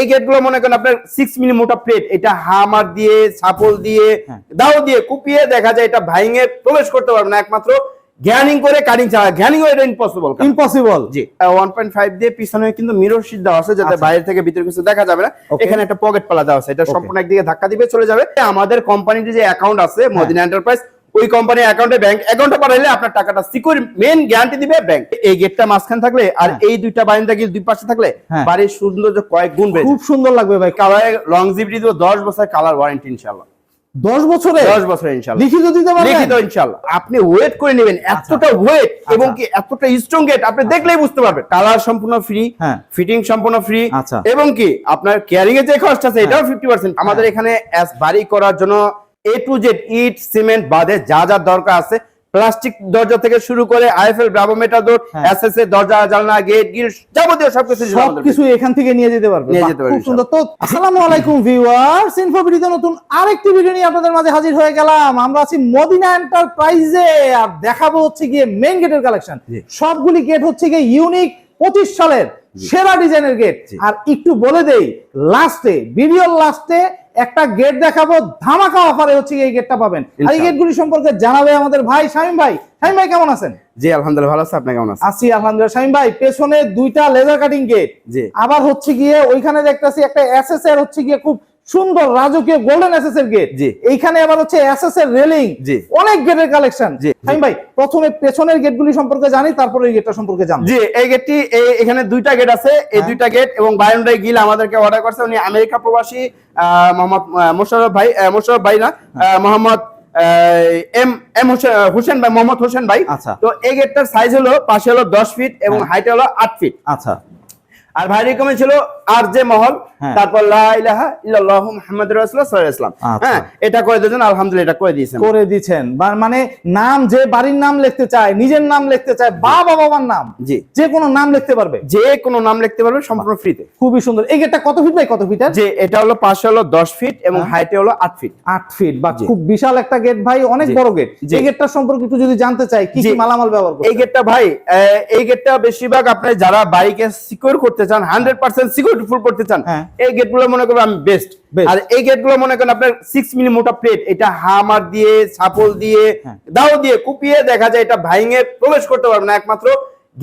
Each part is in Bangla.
এই গেটগুলো মনে করেন আপনার সিক্স মিলি মোটা প্লেট এটা হামার দিয়ে সাপল দিয়ে হ্যাঁ। দাও দিয়ে কুপিয়ে দেখা যায় এটা ভাইঙে প্রবেশ করতে পারবে না। একমাত্র গ্যানিং করে কাটিং ছাড়া গ্যানিং এটা ইম্পসিবল ইম্পসিবল জি। ওয়ান পয়েন্ট ফাইভ দিয়ে পিছনে কিন্তু মিরর শীট দেওয়া আছে যাতে আচ্ছা। বাইরে থেকে ভিতরে কিছু দেখা যাবে না। এখানে একটা পকেট পালা দেওয়া আছে এটা সম্পূর্ণ একদিকে ধাক্কা দিবে চলে যাবে। আমাদের কোম্পানির যে অ্যাকাউন্ট আছে হ্যাঁ। মদিনা এন্টারপ্রাইজ ওই কোম্পানির অ্যাকাউন্টে ব্যাংক অ্যাকাউন্টে পাঠাইলে আপনার টাকাটা সিকিউর মেন গ্যারান্টি দিবে ব্যাংক এই গেটটা মাঝখান থাকলে আর হ্যাঁ। এই দুইটা বারিন্দা গিয়ে দুই পাশে থাকলে হ্যাঁ। বাড়ির সৌন্দর্য কয়েক গুণ বেড়ে খুব সুন্দর লাগবে ভাই। কালার লংজিভিটি দিব দশ বছর কালার ওয়ারেন্টি ইনশাল্লাহ দশ বছরে দশ বছর ইনশাল্লাহ লিখিত দিতে পারবেন? লিখিত ইনশাল্লাহ আপনি ওয়েট করে নেবেন এতটা ওয়েট এবং কি এতটা স্ট্রং গেট আপনি দেখলেই বুঝতে পারবেন। কালার সম্পূর্ণ ফ্রি হ্যাঁ। ফিটিং সম্পূর্ণ ফ্রি। এবং কি আপনার কেয়ারিং এর যে খরচ আছে এটাও ফিফটি পার্সেন্ট আমাদের এখানে বাড়ি করার জন্য এ টু জেড ইট সিমেন্ট বাদে যা যা দরকার আছে প্লাস্টিক দরজা থেকে শুরু করে আইএফএল ব্রাভোমিটার হ্যাঁ। এসএস এর দরজা জানলা গেট গিল যাবতীয় সবকিছু সবকিছু এখান থেকে নিয়ে যেতে পারবে। নিয়ে যেতে পারবে, খুব সুন্দর। তো আসসালামু আলাইকুম ভিউয়ার্স। ইনফোভিডিতে নতুন আরেকটি ভিডিও নিয়ে আপনাদের মাঝে হাজির হয়ে গেলাম। আমরা আছি মদিনা এন্টারপ্রাইজে আর দেখাবো হচ্ছে গিয়ে মেইন গেটের কালেকশন। সবগুলি গেট হচ্ছে গিয়ে ইউনিক পঁচিশ সালের সেরা ডিজাইনের গেট আর একটু বলে দেই লাস্টে ভিডিওর লাস্টে একটা গেট দেখাবো ধামাকা অফারে হচ্ছে গিয়ে এই গেটটা পাবেন। আর এই গেটগুলি সম্পর্কে জানাবে আমাদের ভাই শামিম ভাই। শামিম ভাই কেমন আছেন? জি আলহামদুলিল্লাহ ভালো আছে। আপনি কেমন আছেন? আছি আলহামদুলিল্লাহ। শামিম ভাই পেছনে দুইটা লেজার কাটিং গেট জি। আবার হচ্ছে গিয়ে ওইখানে দেখতেছি একটা এসএস এর হচ্ছে গিয়ে খুব সুন্দর রাজকীয় গোল্ডেন এসএস এর গেট জি। এইখানে আবার হচ্ছে এসএস এর রেলিং জি। অনেক গেটের কালেকশন জি। ভাই প্রথমে পেছনের গেটগুলি সম্পর্কে জানি তারপরে এই গেটটা সম্পর্কে জানব জি এই গেটটি এখানে দুইটা গেট আছে এই হ্যাঁ। দুইটা গেট এবং বায়ন্ডাই গিল আমাদেরকে অর্ডার করছে উনি আমেরিকা প্রবাসী আহ, মোহাম্মদ আহ, মোশাররফ ভাই আহ, মোশাররফ ভাই না মোহাম্মদ আহ, এম এম হোসেন ভাই মোহাম্মদ হোসেন ভাই আচ্ছা। তো এই গেটটার সাইজ হলো পাশে হলো দশ ফিট এবং হ্যাঁ। হাইট হলো আট ফিট আচ্ছা আর ভাই রেকমে ছিল আর জে মহল হ্যাঁ। তারপর লা ইলাহা ইল্লাল্লাহু মুহাম্মাদুর রাসূলুল্লাহ সাল্লাল্লাহু আলাইহি ওয়াসাল্লাম। আচ্ছা। হ্যাঁ এটা করে দিয়েছেন আলহামদুলিল্লাহ এটা করে দিয়েছেন। করে দিচ্ছেন মানে নাম যে বাড়ির নাম লিখতে চায় নিজের নাম লিখতে চায় বাবা বাবার নাম জি। যে কোনো নাম লিখতে পারবে। যে কোনো নাম লিখতে পারবে সম্পূর্ণ ফ্রিতে। খুবই সুন্দর। এই গেটটা কত ফিট ভাই? কত ফিটের যে এটা হলো পাশে হলো দশ ফিট এবং হ্যাঁ। হাইটে হলো আট ফিট আট ফিট বা খুব বিশাল একটা গেট ভাই অনেক বড় গেট। এই গেটটা সম্পর্কে একটু যদি জানতে চাই কি কি মালামাল ব্যবহার এই গেটটা ভাই এই গেটটা বেশিরভাগ আপনি যারা বাইকে সিকিউর করতে চান হান্ড্রেড পার্সেন্ট সিকিউরিটি ফুল করতে চান হ্যাঁ। এই গেটগুলো মনে করবেন আমি বেস্ট আর এই গেটগুলো মনে করেন আপনার সিক্স মিলি মোটা প্লেট এটা হামার দিয়ে সাপল দিয়ে হ্যাঁ। দাও দিয়ে কুপিয়ে দেখা যায় এটা ভাইঙে প্রবেশ করতে পারবে না একমাত্র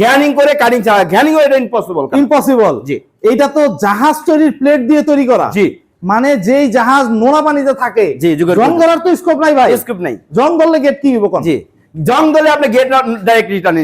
গ্যানিং করে কাটিং ছাড়া। গ্যানিং এটা ইম্পসিবল ইম্পসিবল জি। এইটা তো জাহাজ তৈরির প্লেট দিয়ে তৈরি করা। জি। মানে যেই জাহাজ নোনা পানিতে থাকে জি, জং ধরার তো স্কোপ নাই ভাই। স্কিপ নাই। জং ধরলে গেট কি হইব কোন? জি। জং ধরলে আপনি গেট ডাইরেক্ট রিটার্ন?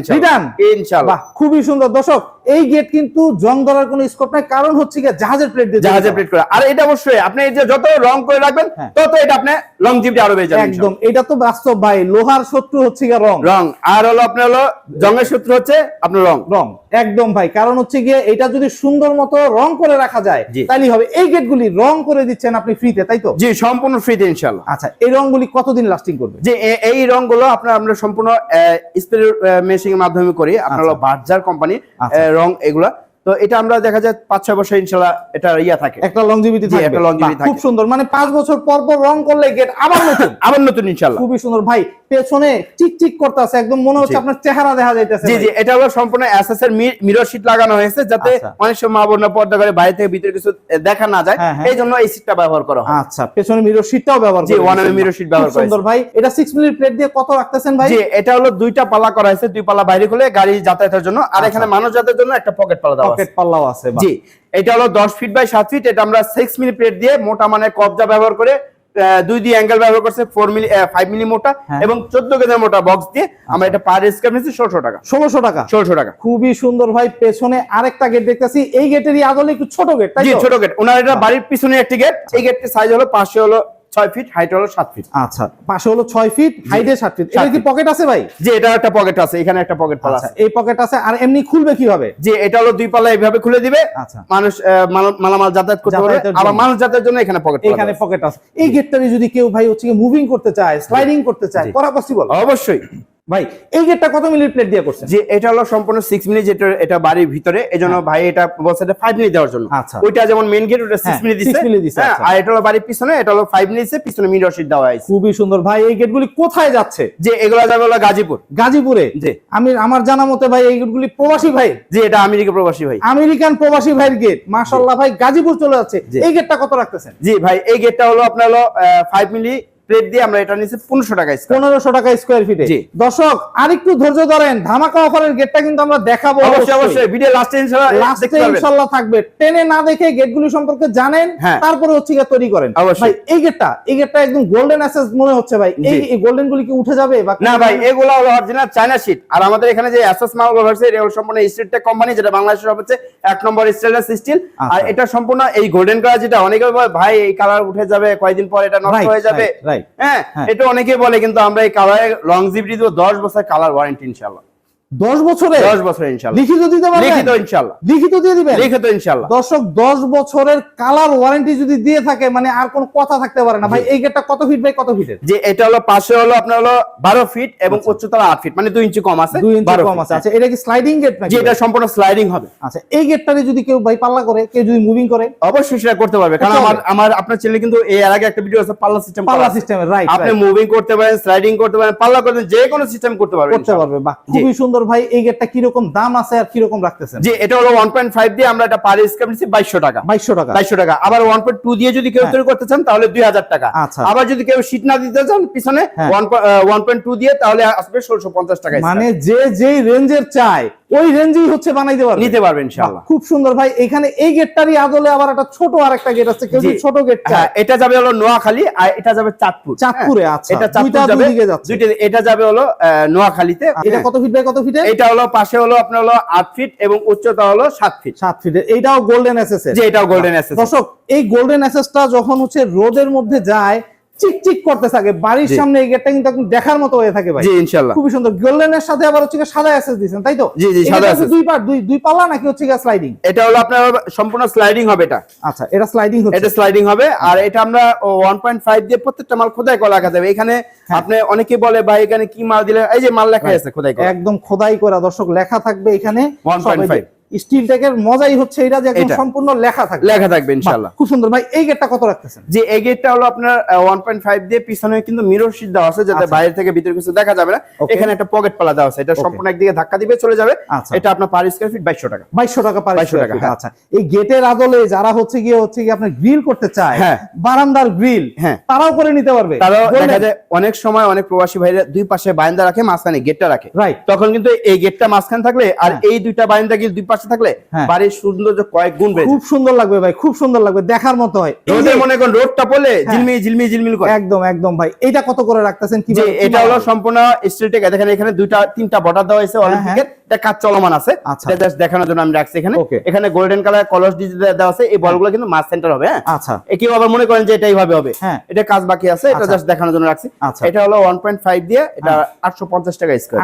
ইনশাআল্লাহ। খুবই সুন্দর। দর্শক এই গেট কিন্তু জং ধরার কোনো স্কোপ নাই। কারণ হচ্ছে কি জাহাজের প্লেট দিয়ে তৈরি জাহাজে করা। প্লেট করা। আর এটা অবশ্যই আপনি এই যে যত রং করে রাখবেন হ্যাঁ। তত এটা আপনি লং লংজিভিটি আরও বেড়ে যাবে একদম। এটা তো বাস্তব ভাই লোহার শত্রু হচ্ছে গিয়ে রং। রং। আর হলো আপনার হলো জঙ্গের সূত্র হচ্ছে আপনার রং। রং। একদম ভাই। কারণ হচ্ছে গিয়ে এটা যদি সুন্দর মতো রং করে রাখা যায় জি। তাইলে হবে। এই গেটগুলি রং করে দিচ্ছেন আপনি ফ্রিতে তাই তো? জি সম্পূর্ণ ফ্রিতে ইনশাআল্লাহ আচ্ছা এই রংগুলি কতদিন লাস্টিং করবে? যে এই রংগুলো আপনার আমরা সম্পূর্ণ স্প্রে মেশিং এর মাধ্যমে করি। আপনার হলো বার্জার কোম্পানি। রং এগুলা। তো এটা আমরা দেখা যায় পাঁচ ছয় বছর ইনশাল্লাহ এটা ইয়া থাকে। একটা লংজিবিটি থাকে একটা লংজিবিটি থাকে। খুব সুন্দর। মানে পাঁচ বছর পর পর রং করলে গেট আবার নতুন। আবার নতুন ইনশাল্লাহ। খুবই সুন্দর। ভাই পেছনে চিকচিক করতেছে একদম মনে হচ্ছে আপনার চেহারা দেখা যাইতেছে জি। জি এটা হলো সম্পূর্ণ এসএস এর মিরর শীট লাগানো হয়েছে যাতে আচ্ছা। অনেক সময় মা বোনরা পর্দা করে বাইরে থেকে ভিতরে কিছু দেখা না যায় হ্যাঁ, হ্যাঁ। এই জন্য এই শীটটা ব্যবহার করা হয় আচ্ছা পেছনে মিরর শীটটাও ব্যবহার জি, করে one দিয়েছেন। mm mirror sheet ব্যবহার খুব সুন্দর ভাই এটা 6 মিনিট প্লেট দিয়ে কত রাখতেছেন ভাই জি এটা হলো দুইটা পাল্লা করা হয়েছে দুই পাল্লা বাইরে খুলে গাড়ি যাতায়াতের জন্য আর আচ্ছা। এখানে মানুষ যাতায়াতের জন্য একটা পকেট পাল্লা দেওয়া আছে পকেট পাল্লাও আছে। জি এটা হলো দশ ফিট বাই সাত ফিট এটা আমরা সিক্স মিলি প্লেট দিয়ে মোটা মানে কবজা ব্যবহার করে দুই দিয়ে অ্যাঙ্গেল ব্যবহার করছে ফোর মিলি ফাইভ মিলি মোটা হ্যাঁ। এবং চোদ্দ কেজি মোটা বক্স দিয়ে আমরা এটা পার স্কোয়ার নিচ্ছি ষোলশো টাকা। ষোলোশো টাকা? ষোলশো টাকা। খুবই সুন্দর ভাই পেছনে আরেকটা গেট দেখতেছি। এই গেটেরই আদলে একটু ছোট গেট? ছোট গেট ওনার এটা বাড়ির পিছনে একটি গেট এই গেটটির সাইজ হলো পাঁচশো হলো ছয় ফিট হাইট হলো সাত ফিট আচ্ছা পাশে হলো 6 ফিট হাইটে 7 ফিট সাত এটা কি পকেট আছে ভাই? যে এটা একটা পকেট আছে এখানে একটা পকেট আচ্ছা আছে এই পকেট আছে আর এমনি খুলবে কীভাবে? যে এটা হলো দুই পাল্লা এইভাবে খুলে দিবে। আচ্ছা। মানুষ মালামাল যাতায়াত করতে পারে আবার জন্য। মানুষ যাতায়াতের জন্য এখানে পকেট এখানে পকেট আছে। এই গেটটারে যদি কেউ ভাই হচ্ছে মুভিং করতে চায় স্লাইডিং করতে চায়। করা পসিবল অবশ্যই। ভাই এই গেটটা কত মিলি প্লেট দিয়ে করছেন? যে এটা হলো সম্পূর্ণ সিক্স মিনিট যেটা এটা বাড়ির ভিতরে। এই জন্য ভাই এটা বলছে ফাইভ মিনিট দেওয়ার জন্য। আচ্ছা। ওইটা যেমন মেন গেট ওটা সিক্স হ্যাঁ, মিনিট six দিচ্ছে minute দিছে, হ্যাঁ, আচ্ছা। আর এটা হলো বাড়ির পিছনে এটা হলো ফাইভ মিনিটে পিছনে মিড রশিদ দেওয়া হয়েছে। খুবই সুন্দর। ভাই এই গেটগুলি কোথায় যাচ্ছে? যে এগুলো যাবে হলো গাজীপুর। গাজীপুরে? জি। আমি আমার জানা মতে ভাই এই গেটগুলি প্রবাসী ভাই। যে এটা আমেরিকা প্রবাসী ভাই। আমেরিকান প্রবাসী ভাইয়ের গেট মাশাল্লাহ ভাই গাজীপুর চলে যাচ্ছে। এই গেটটা কত রাখতেছেন? জি ভাই এই গেটটা হলো আপনার হলো ফাইভ মিলি প্লেট দিয়ে আমরা এটা নিচ্ছি পনেরোশো টাকা পনেরোশো টাকা স্কোয়ার ফিটে। দর্শক আরেকটু ধৈর্য ধরেন ধামাকা অফারের গেটটা কিন্তু আমরা দেখাবো অবশ্যই অবশ্যই। ভিডিও লাস্টে ইনশাল্লাহ থাকবে। টেনে না দেখে গেটগুলি সম্পর্কে জানেন হ্যাঁ। তারপরে হচ্ছে গিয়ে তৈরি করেন। ভাই এই গেটটা এই গেটটা একদম গোল্ডেন অ্যাসেস মনে হচ্ছে ভাই। এই গোল্ডেন গুলি কি উঠে যাবে না ভাই এগুলো হলো অরিজিনাল চায়না শিট আর আমাদের এখানে যে এসএস মাল ব্যবহার এটা হলো সম্পূর্ণ স্টিলটেক কোম্পানি যেটা বাংলাদেশের হচ্ছে এক নম্বর স্টেনলেস স্টিল আর আচ্ছা। এটা সম্পূর্ণ এই গোল্ডেন কালার যেটা অনেকে ভাই এই কালার উঠে যাবে কয়দিন পর এটা নষ্ট হয়ে যাবে. হ্যাঁ হ্যাঁ। এটা অনেকে বলে কিন্তু আমরা এই কালারের লংজিভিটি দেবো দশ বছর কালার ওয়ারেন্টি ইনশাল্লাহ দশ বছরে দশ বছর ইনশাল্লাহ। লিখিত দিতে পারবেন? লিখিত ইনশাল্লাহ। লিখিত দিয়ে দিবেন? লিখিত ইনশাল্লাহ। দর্শক দশ বছরের কালার ওয়ারেন্টি যদি দিয়ে থাকে মানে আর কোনো কথা থাকতে পারে না। ভাই এই গেটটা কত ফিট বাই কত ফিটের যে এটা হলো পাশে হলো আপনার হলো বারো ফিট এবং উচ্চতা আট ফিট মানে দুই ইঞ্চি কম আছে দুই ইঞ্চি কম আছে। আচ্ছা এটা কি স্লাইডিং গেট নাকি যে এটা সম্পূর্ণ স্লাইডিং হবে। আচ্ছা এই গেটটারে যদি কেউ ভাই পাল্লা করে কেউ যদি মুভিং করে অবশ্যই সেটা করতে পারবে। কারণ আমার আমার আপনার চ্যানেলে কিন্তু এর আগে একটা ভিডিও আছে পাল্লা সিস্টেম পাল্লা রাইট আপনি মুভিং করতে পারেন স্লাইডিং করতে পারেন পাল্লা করতে যে কোনো সিস্টেম করতে পারবেন করতে পারবে। বাহ খুবই সুন্দর ভাই এই গেটটা কীরকম দাম আছে আর কীরকম রাখতেছেন? যে এটা হলো 1.5 দিয়ে আমরা এটা পার স্কয়ার নিচ্ছি 2200 টাকা। বাইশশো টাকা। 2200 টাকা। আবার 1.2 দিয়ে যদি কেউ হ্যাঁ। তৈরি করতে চান তাহলে 2000 টাকা। আচ্ছা। আবার যদি কেউ শীট না দিতে চান পিছনে হ্যাঁ। 1.2 দিয়ে তাহলে আসবে 1650 টাকা মানে যে যেই রেঞ্জের চায় ওই রেঞ্জেই হচ্ছে বানাইতে পারবে। নিতে পারবেন ইনশাআল্লাহ। খুব সুন্দর। ভাই এখানে এই গেটটারই আদলে আবার একটা ছোট আরেকটা গেট আছে। কেউ ছোট গেট হ্যাঁ চায় এটা যাবে হলো নোয়াখালী আর এটা যাবে চাঁদপুর। চাঁদপুরে, হ্যাঁ, আচ্ছা। এটা চাঁদপুর যাবে। দুইটা এটা যাবে হলো নোয়াখালীতে। এটা হ্যাঁ। কত ফিট বাই কত ফিটে এটা হলো পাশে হলো আপনার হলো 8 ফিট এবং উচ্চতা হলো 7 ফিট সাত ফিটের এটাও গোল্ডেন এসএস যে এটাও গোল্ডেন এসএস দর্শক এই গোল্ডেন এসএসটা যখন হচ্ছে রোদের মধ্যে যায় করতে থাকে। বাড়ির সামনে এই গেটটা কিন্তু একদম দেখার মতো হয়ে থাকে ভাই। জি ইনশাআল্লাহ খুবই সুন্দর। গোল্ডেনের সাথে আবার হচ্ছে সাদা দিয়েছেন তাই তো? জি, জি, সাদা access। দুই পার্ট দুই দুই পাল্লা নাকি হচ্ছে গিয়ে স্লাইডিং এটা হলো আপনার সম্পূর্ণ স্লাইডিং হবে এটা। আচ্ছা এটা স্লাইডিং হচ্ছে। এটা স্লাইডিং হবে। আর এটা আমরা 1.5 দিয়ে প্রত্যেকটা মাল খোদাই করা রাখা যাবে। এখানে হ্যাঁ। আপনি অনেকে বলে ভাই এখানে কি মাল দিলে? এই যে মাল লেখা আছে খোদাই করে। একদম খোদাই করা। দর্শক লেখা থাকবে এখানে। 1.5 স্টিল মজাই হচ্ছে এটা যে একদম সম্পূর্ণ লেখা থাকবে। লেখা থাকবে ইনশাআল্লাহ। খুব সুন্দর। ভাই এই গেটটা কত রাখতেছেন? যে এই গেটটা হলো আপনার ওয়ান পয়েন্ট ফাইভ দিয়ে পিছনে কিন্তু মিরর শীট দেওয়া আছে যাতে আচ্ছা। বাইরে থেকে ভিতরে কিছু দেখা যাবে না। এখানে একটা পকেট পালা দেওয়া আছে। এটা সম্পূর্ণ একদিকে ধাক্কা দিবে চলে যাবে। আচ্ছা। এটা আপনার পার স্কয়ার ফিট বাইশশো টাকা। বাইশশো টাকা পার স্কয়ার টাকা, হ্যাঁ। আচ্ছা। এই গেটের আদলে যারা হচ্ছে গিয়ে হচ্ছে গিয়ে আপনার গ্রিল করতে চায় হ্যাঁ। বারান্দার গ্রিল হ্যাঁ। তারাও করে নিতে পারবে। তারাও দেখা যায় অনেক সময় অনেক প্রবাসী ভাইরা দুই পাশে বারান্দা রাখে মাঝখানে গেটটা রাখে। রাইট তখন কিন্তু এই গেটটা মাঝখানে থাকলে আর। এই দুইটা বারান্দা গিয়ে দুই পাশে থাকলে হ্যাঁ। বাড়ির সৌন্দর্য কয়েক গুণ বেড়ে খুব সুন্দর লাগবে ভাই খুব সুন্দর লাগবে দেখার মতো হয়। মনে করেন রোডটা পড়লে ঝিলমিল ঝিলমি ঝিলমি ঝিলমিল করে। একদম একদম ভাই। এটা কত করে রাখতেছেন? কি এটা হলো সম্পূর্ণ স্টিল টেক দেখেন এখানে দুইটা তিনটা বর্ডার দেওয়া হয়েছে অলিম্পিকের এটা কাজ চলমান আছে। আচ্ছা। এটা জাস্ট দেখানোর জন্য আমি রাখছি এখানে। এখানে গোল্ডেন কালার কলস ডিজিটাল দেওয়া আছে এই বলগুলো কিন্তু মাস সেন্টার হবে হ্যাঁ? আচ্ছা। কেউ আবার মনে করেন যে এটা এইভাবে হবে। হ্যাঁ। এটা কাজ বাকি আছে এটা আচ্ছা। জাস্ট দেখানোর জন্য রাখছি। আচ্ছা। এটা হলো 1.5 দিয়ে এটা 850 টাকা স্কয়ার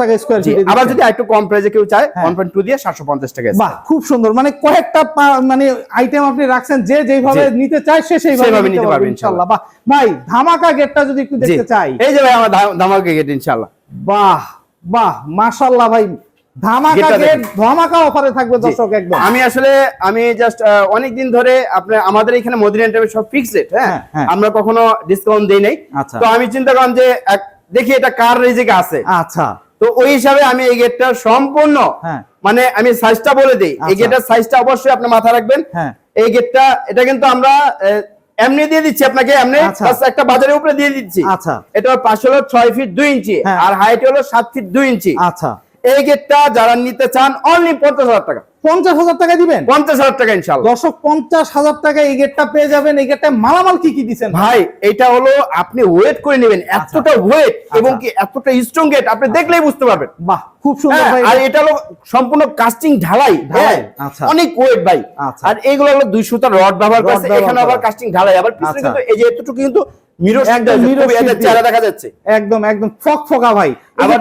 টাকা স্কোয়ার আবার যদি একটু কম প্রাইসে কেউ চায় হ্যাঁ। 1.2 দিয়ে 750 টাকা বাহ খুব সুন্দর। মানে কয়েকটা মানে আইটেম আপনি রাখছেন যে যেইভাবে নিতে চায় সে সেইভাবে নিতে পারবে পারবে ইনশাআল্লাহ বাহ ভাই ধামাকা গেটটা যদি একটু দেখতে চাই। এই যে ভাই আমার ধামাকা গেট ইনশাআল্লাহ বাহ। বাহ মাশাআল্লাহ ভাই ধামাকা। ধামাকা অফারে থাকবে দর্শক একদম আমি আসলে আমি জাস্ট অনেক দিন ধরে আপনার আমাদের এখানে মদিনা এন্টারপ্রাইজ সব ফিক্সড রেট হ্যাঁ হ্যাঁ, হ্যাঁ। আমরা কখনো ডিসকাউন্ট দেই নাই আচ্ছা। তো আমি চিন্তা করলাম যে দেখি এটা কার রিজিকে আছে আচ্ছা তো ওই হিসাবে আমি এই গেটটা সম্পূর্ণ। মানে আমি সাইজটা বলে দিই এই আচ্ছা। গেটের সাইজটা অবশ্যই আপনি মাথা রাখবেন এই গেটটা এটা কিন্তু আমরা এমনি দিয়ে দিচ্ছি আপনাকে এমনি আচ্ছা। একটা বাজারের উপরে দিয়ে দিচ্ছি। আচ্ছা। এটা পাশে হলো ছয় ফিট দুই ইঞ্চি হ্যাঁ। আর হাইট হলো সাত ফিট দুই ইঞ্চি। আচ্ছা। এই গেটটা যারা নিতে চান অনলি পঞ্চাশ হাজার টাকা। পঞ্চাশ হাজার টাকা দিবেন? পঞ্চাশ হাজার টাকা ইনশাল্লাহ দর্শক পঞ্চাশ হাজার টাকা এই গেটটা পেয়ে যাবেন। এই গেটটা মালামাল কি কি দিচ্ছেন? ভাই এটা হলো আপনি ওয়েট করে নেবেন। এতটা ওয়েট আচ্ছা। এবং কি এতটা স্ট্রং গেট আপনি দেখলেই বুঝতে পারবেন। বাহ খুব সুন্দর হ্যাঁ, ভাই আর এটা। হলো সম্পূর্ণ কাস্টিং ঢালাই ঢালাই, হ্যাঁ, আচ্ছা। অনেক ওয়েট ভাই। আচ্ছা। আর এইগুলো হলো দুই সুতার রড ব্যবহার করছে এখানে আবার কাস্টিং ঢালাই। আবার পিছনে আচ্ছা। কিন্তু এই যে এতটুকু কিন্তু মিরর একদম। চেহারা দেখা যাচ্ছে। একদম একদম ফক ফকা ভাই। আবার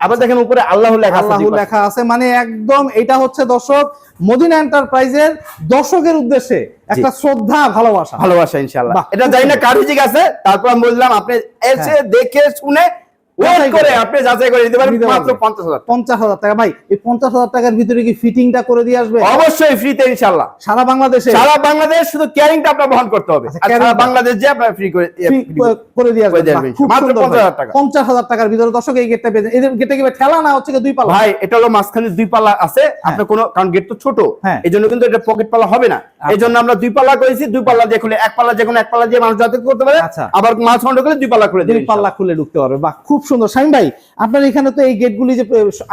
আবার দেখেন উপরে আল্লাহ লেখা আছে আল্লাহ লেখা আছে মানে একদম এটা হচ্ছে দর্শক মদিনা এন্টারপ্রাইজের দর্শকের উদ্দেশ্যে একটা শ্রদ্ধা ভালোবাসা ভালোবাসা ইনশাল্লাহ এটা জানি না। কার ঠিক আছে তারপর আমি বললাম আপনি এসে হ্যাঁ। দেখে শুনে করে আপনি যাচাই করে নিতে পারেন? মাত্র পারবেন। পঞ্চাশ হাজার পঞ্চাশ হাজার টাকা। ভাই এই পঞ্চাশ হাজার টাকার ভিতরে কি ফিটিংটা করে দিয়ে আসবে? অবশ্যই ফ্রিতে ইনশাল্লাহ সারা বাংলাদেশে? সারা বাংলাদেশ শুধু ক্যারিংটা আপনার বহন করতে হবে। আর সারা বাংলাদেশ যে আপনার ফ্রি করে করে- করে দিয়ে আসবে। করে দিয়ে বাহ, আসবেন। খুব মাত্র 50,000 টাকা। 50,000 টাকার ভিতরে দর্শক এই গেটটা পেয়েছে এদের গেটে কি ঠেলা না হচ্ছে দুই পাল্লা? ভাই এটা হলো মাঝখানে দুই পাল্লা আছে। আপনার কোনো কারণ গেট তো ছোট। হ্যাঁ। এই জন্য কিন্তু এটা পকেট পাল্লা হবে না। এই জন্য আমরা দুই পাল্লা করেছি দুই পাল্লা দিয়ে খুলে এক পাল্লা যে কোনো এক পাল্লা দিয়ে মানুষ যাতায়াত করতে পারে আচ্ছা। আবার মাছ খন্ড করলে দুই পাল্লা করে দুই পাল্লা খুলে ঢুকতে পারবে। বাহ খুব সুন্দর। শাহিন ভাই আপনার এখানে তো এই গেটগুলি যে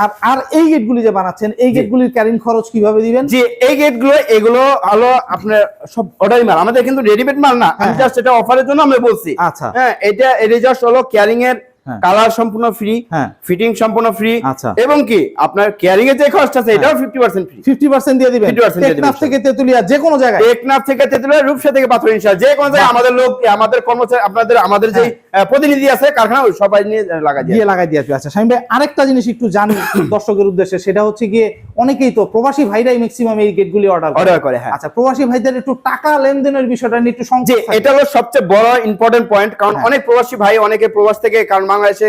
আর আর এই গেটগুলি যে বানাচ্ছেন এই গেটগুলির ক্যারিং খরচ কীভাবে দিবেন? যে এই গেটগুলো এগুলো হলো আপনার সব অর্ডারি মাল। আমাদের কিন্তু রেডিমেড মাল না। আমি হ্যাঁ। জাস্ট এটা অফারের জন্য আমি বলছি। আচ্ছা। হ্যাঁ এটা এটা জাস্ট হলো ক্যারিং এর হ্যাঁ। কালার সম্পূর্ণ ফ্রি হ্যাঁ। ফিটিং সম্পূর্ণ ফ্রি আচ্ছা। এবং কি আপনার ক্যারিং এর যে খরচ আছে এটাও fifty percent free fifty percent দিয়ে দিবেন। 50% দিয়ে দিবেন, টেকনাফ থেকে তেতুলিয়া যে কোনো জায়গায়। টেকনাফ থেকে তেতুলিয়া রূপসা থেকে পাথর ইনশাল যে কোনো জায়গায় আমাদের লোক আমাদের কর্মচারী আপনাদের আমাদের যে প্রতিনিধি আছে কারখানা ওই সবাই নিয়ে লাগাই দিয়ে লাগাই দিয়ে আচ্ছা শাহিন ভাই আরেকটা জিনিস একটু জানি দর্শকের উদ্দেশ্যে সেটা হচ্ছে গিয়ে অনেকেই তো প্রবাসী ভাইরাই ম্যাক্সিমাম এই গেটগুলি অর্ডার অর্ডার করে। হ্যাঁ। আচ্ছা প্রবাসী ভাইদের একটু টাকা লেনদেনের বিষয়টা নিয়ে একটু সংযোগ এটা হলো সবচেয়ে বড় ইম্পর্টেন্ট পয়েন্ট কারণ হ্যাঁ। অনেক প্রবাসী ভাই অনেকে প্রবাস থেকে কারণ বাংলাদেশে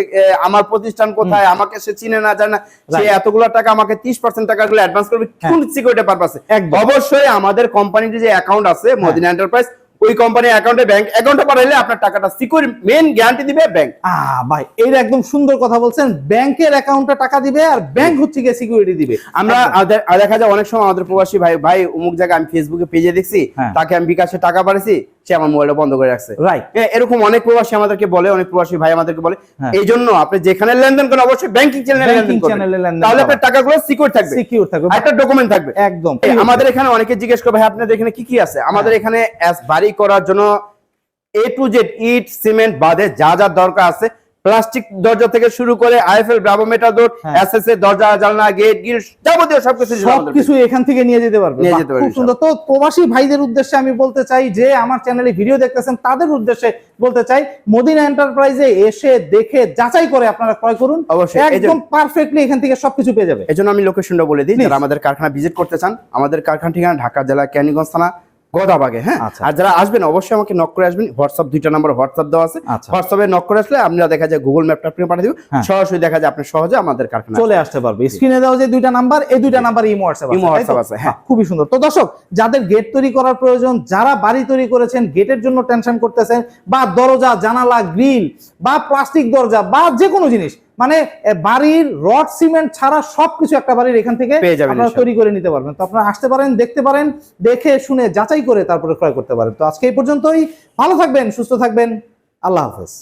আমার প্রতিষ্ঠান কোথায় আমাকে সে চিনে না জানে না। সে এতগুলো টাকা আমাকে তিরিশ পার্সেন্ট টাকা গুলো অ্যাডভান্স করবে। কোন সিকিউরিটি পারপাসে অবশ্যই আমাদের কোম্পানির যে অ্যাকাউন্ট আছে হ্যাঁ। মদিনা এন্টারপ্রাইজ ওই কোম্পানির অ্যাকাউন্টে ব্যাংক অ্যাকাউন্টে পাঠাইলে আপনার টাকাটা সিকিউর মেন গ্যারান্টি দিবে ব্যাংক আহ ভাই এর একদম সুন্দর কথা বলছেন। ব্যাংকের অ্যাকাউন্টে টাকা দিবে আর ব্যাংক হচ্ছে গিয়ে সিকিউরিটি দিবে। আমরা দেখা যায় অনেক সময় আমাদের প্রবাসী ভাই ভাই অমুক জায়গায় আমি ফেসবুকে পেজে দেখছি হ্যাঁ। তাকে আমি বিকাশে টাকা পাঠাইছি সে আমার মোবাইলটা বন্ধ করে রাখছে। রাইট এরকম অনেক প্রবাসী আমাদেরকে বলে অনেক প্রবাসী ভাই আমাদেরকে বলে। হ্যাঁ। এই জন্য আপনি যেখানে লেনদেন করেন অবশ্যই ব্যাংকিং চ্যানেলে লেনদেন তাহলে আপনার টাকাগুলো সিকিউর থাকবে। সিকিউর থাকবে। একটা ডকুমেন্ট থাকবে। একদম। আমাদের এখানে অনেকে জিজ্ঞেস করবে ভাই আপনাদের এখানে কি কি আছে? আমাদের হ্যাঁ। এখানে বাড়ি করার জন্য এ টু জেড ইট সিমেন্ট বাদে যা যা দরকার আছে প্লাস্টিক দরজা থেকে শুরু করে আইএফএল ব্রাভোমিটার ডোর হ্যাঁ। এসএস এর দরজা জানলা গেট গিল যাবতীয় সবকিছু সবকিছু এখান থেকে নিয়ে যেতে পারবে। নিয়ে যেতে পারবে, খুব সুন্দর। তো প্রবাসী ভাইদের উদ্দেশ্যে আমি বলতে চাই যে আমার চ্যানেলে ভিডিও দেখতেছেন তাদের উদ্দেশ্যে বলতে চাই মদিনা এন্টারপ্রাইজে এসে দেখে যাচাই করে আপনারা ক্রয় করুন। অবশ্যই, একদম পারফেক্টলি এখান থেকে সবকিছু পেয়ে যাবে। এই জন্য আমি লোকেশনটা বলে দিই যারা আমাদের কারখানা ভিজিট করতে চান আমাদের কারখানা ঠিকানা ঢাকা জেলা ক্যানিগঞ্জ থানা গোদাবাগে হ্যাঁ? আচ্ছা। আর যারা আসবেন অবশ্যই আমাকে নক করে আসবেন। হোয়াটসঅ্যাপ দুইটা নাম্বার হোয়াটসঅ্যাপ দেওয়া আছে। আচ্ছা। হোয়াটসঅ্যাপে নক করে আসলে আমরা দেখা যায় গুগল ম্যাপটা আপনি পাঠিয়ে দিব। হ্যাঁ। সরাসরি দেখা যায় আপনি সহজে আমাদের কারখানা চলে আসতে পারবে। স্ক্রিনে দেওয়া যে দুইটা নাম্বার এই দুইটা number imo WhatsApp imo, WhatsApp আছে, হ্যাঁ। খুবই সুন্দর। তো দর্শক যাদের গেট তৈরি করার প্রয়োজন যারা বাড়ি তৈরি করেছেন গেটের জন্য টেনশন করতেছেন বা দরজা জানালা গ্রিল বা প্লাস্টিক দরজা বা যে কোনো জিনিস মানে বাড়ির রড সিমেন্ট ছাড়া সবকিছু একটা বাড়ির এখান থেকে আপনারা তৈরি করে নিতে পারবেন। তো আপনারা আসতে পারেন দেখতে পারেন দেখে শুনে যাচাই করে তারপরে ক্রয় করতে পারেন। তো আজকে এই পর্যন্তই। ভালো থাকবেন সুস্থ থাকবেন। আল্লাহ হাফেজ।